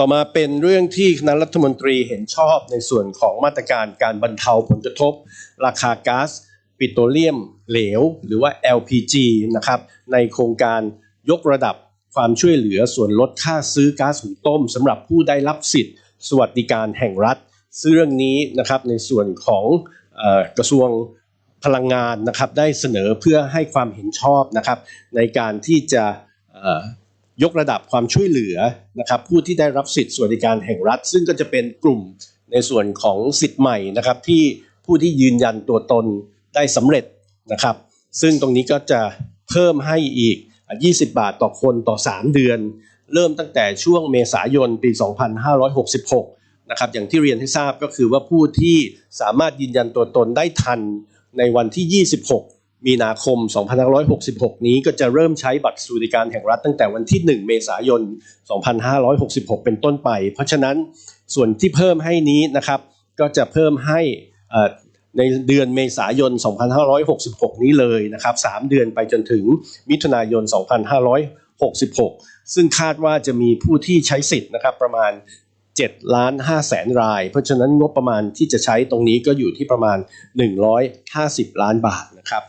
ต่อมาเป็นเรื่องที่คณะรัฐมนตรีเห็นชอบในส่วนของมาตรการการบรรเทาผลกระทบ ราคาก๊าซปิโตรเลียมเหลว หรือว่า LPG นะครับในโครงการยกระดับความช่วยเหลือส่วนลดค่าซื้อก๊าซหุงต้มสำหรับผู้ได้รับสิทธิ์ สวัสดิการแห่งรัฐ ซึ่งเรื่องนี้นะครับในส่วนของอกระทรวงพลังงานนะครับได้เสนอเพื่อให้ความเห็นชอบนะครับในการที่จะ ยกระดับความช่วยเหลือนะครับผู้ที่ได้รับสิทธิสวัสดิการแห่งรัฐ ซึ่งก็จะเป็นกลุ่มในส่วนของสิทธิ์ใหม่นะครับที่ผู้ที่ยืนยันตัวตนได้สำเร็จนะครับ ซึ่งตรงนี้ก็จะเพิ่มให้อีก 20 บาทต่อคนต่อ 3 เดือน เริ่มตั้งแต่ช่วงเมษายนปี 2566นะครับอย่างที่เรียนให้ทราบก็คือว่าผู้ที่สามารถยืนยันตัวตนได้ทันในวันที่ 26 มีนาคม 2566 นี้ก็จะเริ่มใช้บัตรสวัสดิการแห่งรัฐตั้งแต่วันที่ 1 เมษายน 2566 เป็นต้นไป เพราะฉะนั้นส่วนที่เพิ่มให้นี้นะครับก็จะเพิ่มให้ในเดือนเมษายน 2566 นี้เลยนะครับ 3 เดือนไปจนถึงมิถุนายน 2566 ซึ่งคาดว่าจะมีผู้ที่ใช้สิทธิ์นะครับประมาณ7ล้าน5แสนราย เพราะฉะนั้นงบประมาณที่จะใช้ตรงนี้ก็อยู่ที่ประมาณ 150 ล้านบาทนะครับ